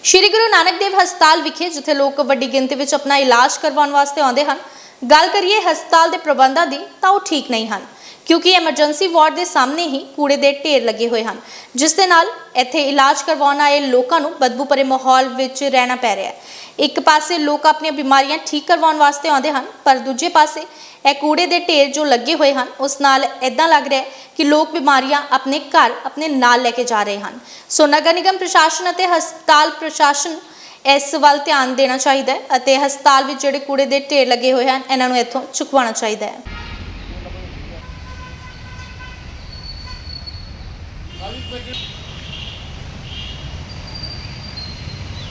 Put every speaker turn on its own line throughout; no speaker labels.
ਸ਼੍ਰੀ ਗੁਰੂ ਨਾਨਕ ਦੇਵ ਹਸਪਤਾਲ ਵਿਖੇ, ਜਿੱਥੇ ਲੋਕ ਵੱਡੀ ਗਿਣਤੀ ਵਿੱਚ ਆਪਣਾ ਇਲਾਜ ਕਰਵਾਉਣ ਵਾਸਤੇ ਆਉਂਦੇ ਹਨ, ਗੱਲ ਕਰੀਏ ਹਸਪਤਾਲ ਦੇ ਪ੍ਰਬੰਧਾਂ ਦੀ, ਤਾਂ ਉਹ ਠੀਕ ਨਹੀਂ ਹਨ। ਕਿਉਂਕਿ ਐਮਰਜੈਂਸੀ ਵਾਰਡ ਦੇ ਸਾਹਮਣੇ ਹੀ ਕੂੜੇ ਦੇ ਢੇਰ ਲੱਗੇ ਹੋਏ ਹਨ, ਜਿਸ ਦੇ ਨਾਲ ਇੱਥੇ ਇਲਾਜ ਕਰਵਾਉਣ ਆਏ ਲੋਕਾਂ ਨੂੰ ਬਦਬੂ ਭਰੇ ਮਾਹੌਲ ਵਿੱਚ ਰਹਿਣਾ ਪੈ ਰਿਹਾ ਹੈ। ਇੱਕ ਪਾਸੇ ਲੋਕ ਆਪਣੀਆਂ ਬਿਮਾਰੀਆਂ ਠੀਕ ਕਰਵਾਉਣ ਵਾਸਤੇ ਆਉਂਦੇ ਹਨ, ਪਰ ਦੂਜੇ ਪਾਸੇ ਇਹ ਕੂੜੇ ਦੇ ਢੇਰ ਜੋ ਲੱਗੇ ਹੋਏ ਹਨ, ਉਸ ਨਾਲ ਇਦਾਂ ਲੱਗ ਰਿਹਾ ਹੈ ਕਿ ਲੋਕ ਬਿਮਾਰੀਆਂ ਆਪਣੇ ਘਰ, ਆਪਣੇ ਨਾਲ ਲੈ ਕੇ ਜਾ ਰਹੇ ਹਨ। ਸੋ ਨਗਰ ਨਿਗਮ ਪ੍ਰਸ਼ਾਸਨ ਅਤੇ ਹਸਪਤਾਲ ਪ੍ਰਸ਼ਾਸਨ ਇਸ ਵੱਲ ਧਿਆਨ ਦੇਣਾ ਚਾਹੀਦਾ ਹੈ ਅਤੇ ਹਸਪਤਾਲ ਵਿੱਚ ਜਿਹੜੇ ਕੂੜੇ ਦੇ ਢੇਰ ਲੱਗੇ ਹੋਏ ਹਨ, ਇਹਨਾਂ ਨੂੰ ਇੱਥੋਂ ਚੁਕਵਾਉਣਾ ਚਾਹੀਦਾ ਹੈ।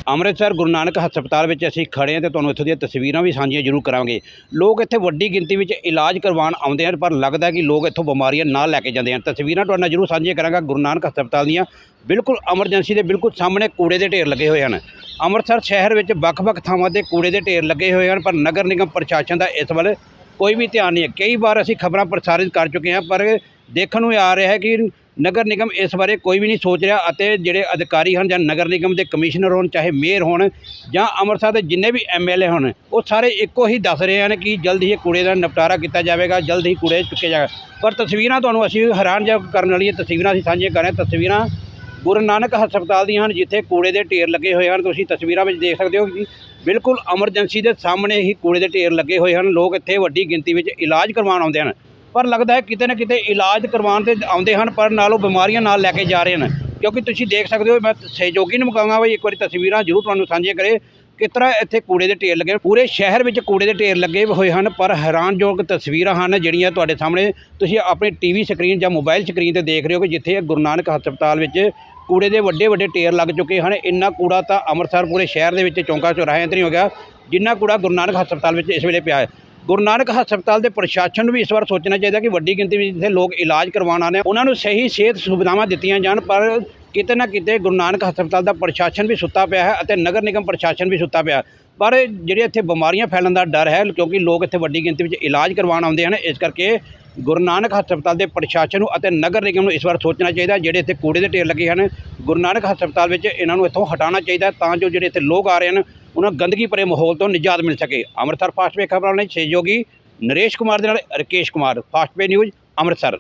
ਅੰਮ੍ਰਿਤਸਰ ਗੁਰੂ ਨਾਨਕ ਹਸਪਤਾਲ ਵਿੱਚ ਅਸੀਂ ਖੜੇ ਹਾਂ ਤੇ ਤੁਹਾਨੂੰ ਇੱਥੋਂ ਦੀਆਂ ਤਸਵੀਰਾਂ ਵੀ ਸਾਂਝੀਆਂ ਜ਼ਰੂਰ ਕਰਾਂਗੇ। ਲੋਕ ਇੱਥੇ ਵੱਡੀ ਗਿਣਤੀ ਵਿੱਚ ਇਲਾਜ ਕਰਵਾਉਣ ਆਉਂਦੇ ਹਨ, ਪਰ ਲੱਗਦਾ ਕਿ ਲੋਕ ਇੱਥੋਂ ਬਿਮਾਰੀਆਂ ਨਾਲ ਲੈ ਕੇ ਜਾਂਦੇ ਹਨ। ਤਸਵੀਰਾਂ ਤੁਹਾਡੇ ਨਾਲ ਜ਼ਰੂਰ ਸਾਂਝੀਆਂ ਕਰਾਂਗਾ ਗੁਰੂ ਨਾਨਕ ਹਸਪਤਾਲ ਦੀਆਂ। ਬਿਲਕੁਲ ਐਮਰਜੈਂਸੀ ਦੇ ਬਿਲਕੁਲ ਸਾਹਮਣੇ ਕੂੜੇ ਦੇ ਢੇਰ ਲੱਗੇ ਹੋਏ ਹਨ। ਅੰਮ੍ਰਿਤਸਰ ਸ਼ਹਿਰ ਵਿੱਚ ਵੱਖ-ਵੱਖ ਥਾਵਾਂ ਤੇ ਕੂੜੇ ਦੇ ਢੇਰ ਲੱਗੇ ਹੋਏ ਹਨ, ਪਰ ਨਗਰ ਨਿਗਮ ਪ੍ਰਸ਼ਾਸਨ ਦਾ ਇਸ ਵੱਲ ਕੋਈ ਵੀ ਧਿਆਨ ਨਹੀਂ ਹੈ। ਕਈ ਵਾਰ ਅਸੀਂ ਖਬਰਾਂ ਪ੍ਰਸਾਰਿਤ ਕਰ ਚੁੱਕੇ ਹਾਂ, ਪਰ ਦੇਖਣ ਨੂੰ ਆ ਰਿਹਾ ਹੈ ਕਿ ਨਗਰ ਨਿਗਮ ਇਸ ਬਾਰੇ ਕੋਈ ਵੀ ਨਹੀਂ ਸੋਚ ਰਿਹਾ ਅਤੇ ਜਿਹੜੇ ਅਧਿਕਾਰੀ ਹਨ ਜਾਂ ਨਗਰ ਨਿਗਮ ਦੇ ਕਮਿਸ਼ਨਰ ਹੋਣ, ਚਾਹੇ ਮੇਅਰ ਹੋਣ ਜਾਂ ਅੰਮ੍ਰਿਤਸਰ ਦੇ ਜਿੰਨੇ ਵੀ ਐਮਐਲਏ ਹੋਣ, ਉਹ ਸਾਰੇ ਇੱਕੋ ਹੀ ਦੱਸ ਰਹੇ ਹਨ ਕਿ ਜਲਦ ਹੀ ਇਹ ਕੂੜੇ ਦਾ ਨਿਪਟਾਰਾ ਕੀਤਾ ਜਾਵੇਗਾ, ਜਲਦ ਹੀ ਕੂੜੇ ਚੁੱਕੇ ਜਾਵੇਗਾ ਪਰ ਤਸਵੀਰਾਂ ਤੁਹਾਨੂੰ ਅਸੀਂ ਹੈਰਾਨ ਜਾ ਕਰਨ ਵਾਲੀਆਂ ਤਸਵੀਰਾਂ ਅਸੀਂ ਸਾਂਝੀਆਂ ਕਰ ਰਹੇ ਹਾਂ। ਤਸਵੀਰਾਂ ਗੁਰੂ ਨਾਨਕ ਹਸਪਤਾਲ ਦੀਆਂ ਹਨ, ਜਿੱਥੇ ਕੂੜੇ ਦੇ ਢੇਰ ਲੱਗੇ ਹੋਏ ਹਨ। ਤੁਸੀਂ ਤਸਵੀਰਾਂ ਵਿੱਚ ਦੇਖ ਸਕਦੇ ਹੋ ਕਿ ਬਿਲਕੁਲ ਐਮਰਜੈਂਸੀ ਦੇ ਸਾਹਮਣੇ ਹੀ ਕੂੜੇ ਦੇ ਢੇਰ ਲੱਗੇ ਹੋਏ ਹਨ। ਲੋਕ ਇੱਥੇ ਵੱਡੀ ਗਿਣਤੀ ਵਿੱਚ ਇਲਾਜ ਕਰਵਾਉਣ ਆਉਂਦੇ ਹਨ। ਪਰ ਲੱਗਦਾ ਹੈ ਕਿਤੇ ਨਾ ਕਿਤੇ ਇਲਾਜ ਕਰਵਾਉਣ ਤੇ ਆਉਂਦੇ ਹਨ, ਪਰ ਨਾਲ ਉਹ ਬਿਮਾਰੀਆਂ ਨਾਲ ਲੈ ਕੇ ਜਾ ਰਹੇ ਹਨ। ਕਿਉਂਕਿ ਤੁਸੀਂ ਦੇਖ ਸਕਦੇ ਹੋ, ਮੈਂ ਸਹਿਯੋਗੀ ਨੂੰ ਮਕਾਂਗਾ ਵੀ ਇੱਕ ਵਾਰੀ ਤਸਵੀਰਾਂ ਜ਼ਰੂਰ ਤੁਹਾਨੂੰ ਸਾਂਝੀਆਂ ਕਰੇ ਕਿਸ ਤਰ੍ਹਾਂ ਇੱਥੇ ਕੂੜੇ ਦੇ ਢੇਰ ਲੱਗੇ। ਪੂਰੇ ਸ਼ਹਿਰ ਵਿੱਚ ਕੂੜੇ ਦੇ ਢੇਰ ਲੱਗੇ ਹੋਏ ਹਨ, ਪਰ ਹੈਰਾਨਯੋਗ ਤਸਵੀਰਾਂ ਹਨ ਜਿਹੜੀਆਂ ਤੁਹਾਡੇ ਸਾਹਮਣੇ। ਤੁਸੀਂ ਆਪਣੀ ਟੀਵੀ ਸਕਰੀਨ ਜਾਂ ਮੋਬਾਈਲ ਸਕਰੀਨ ਤੇ ਦੇਖ ਰਹੇ ਹੋ ਕਿ ਜਿੱਥੇ ਗੁਰੂ ਨਾਨਕ ਹਸਪਤਾਲ ਵਿੱਚ ਕੂੜੇ ਦੇ ਵੱਡੇ ਵੱਡੇ ਢੇਰ ਲੱਗ ਚੁੱਕੇ ਹਨ। ਇੰਨਾ ਕੂੜਾ ਤਾਂ ਅੰਮ੍ਰਿਤਸਰ ਪੂਰੇ ਸ਼ਹਿਰ ਦੇ ਵਿੱਚ ਚੌਂਕਾ ਚੌਰਾਹੇ ਅੰਦਰ ਹੀ ਹੋ ਗਿਆ, ਜਿੰਨਾ ਕੂੜਾ ਗੁਰੂ ਨਾਨਕ ਹਸਪਤਾਲ ਵਿੱਚ ਇਸ ਵੇਲੇ ਪਿਆ ਹੈ। ਗੁਰੂ ਨਾਨਕ ਹਸਪਤਾਲ ਦੇ ਪ੍ਰਸ਼ਾਸਨ ਨੂੰ ਵੀ ਇਸ ਵਾਰ ਸੋਚਣਾ ਚਾਹੀਦਾ ਕਿ ਵੱਡੀ ਗਿਣਤੀ ਵਿੱਚ ਜਿੱਥੇ ਲੋਕ ਇਲਾਜ ਕਰਵਾਉਣ ਆਉਂਦੇ ਹਨ ਉਹਨਾਂ ਨੂੰ ਸਹੀ ਸਿਹਤ ਸੁਵਿਧਾਵਾਂ ਦਿੱਤੀਆਂ ਜਾਣ, ਪਰ ਕਿਤੇ ਨਾ ਕਿਤੇ ਗੁਰੂ ਨਾਨਕ ਹਸਪਤਾਲ ਦਾ ਪ੍ਰਸ਼ਾਸਨ ਵੀ ਸੁੱਤਾ ਪਿਆ ਹੈ ਅਤੇ ਨਗਰ ਨਿਗਮ ਪ੍ਰਸ਼ਾਸਨ ਵੀ ਸੁੱਤਾ ਪਿਆ ਪਰ ਜਿਹੜੇ ਇੱਥੇ ਬਿਮਾਰੀਆਂ ਫੈਲਣ ਦਾ ਡਰ ਹੈ, ਕਿਉਂਕਿ ਲੋਕ ਇੱਥੇ ਵੱਡੀ ਗਿਣਤੀ ਵਿੱਚ ਇਲਾਜ ਕਰਵਾਉਣ ਆਉਂਦੇ ਹਨ, ਇਸ ਕਰਕੇ ਗੁਰੂ ਨਾਨਕ ਹਸਪਤਾਲ ਦੇ ਪ੍ਰਸ਼ਾਸਨ ਨੂੰ ਅਤੇ ਨਗਰ ਨਿਗਮ ਨੂੰ ਇਸ ਵਾਰ ਸੋਚਣਾ ਚਾਹੀਦਾ ਜਿਹੜੇ ਇੱਥੇ ਕੂੜੇ ਦੇ ਢੇਰ ਲੱਗੇ ਹਨ, ਗੁਰੂ ਨਾਨਕ ਹਸਪਤਾਲ ਵਿੱਚ ਇਹਨਾਂ ਨੂੰ ਇੱਥੋਂ ਹਟਾਉਣਾ ਚਾਹੀਦਾ ਤਾਂ ਜੋ ਜਿਹੜੇ ਇੱਥੇ ਲੋਕ ਆ ਰਹੇ ਹਨ ਉਹਨਾਂ ਗੰਦਗੀ ਭਰੇ ਮਾਹੌਲ ਤੋਂ ਨਿਜਾਤ ਮਿਲ ਸਕੇ। ਅੰਮ੍ਰਿਤਸਰ ਫਾਸਟ ਵੇ ਖਬਰਾਂ ਲਈ ਸਹਿਯੋਗੀ ਨਰੇਸ਼ ਕੁਮਾਰ ਦੇ ਨਾਲ Rakesh Kumar, fast way news Amritsar.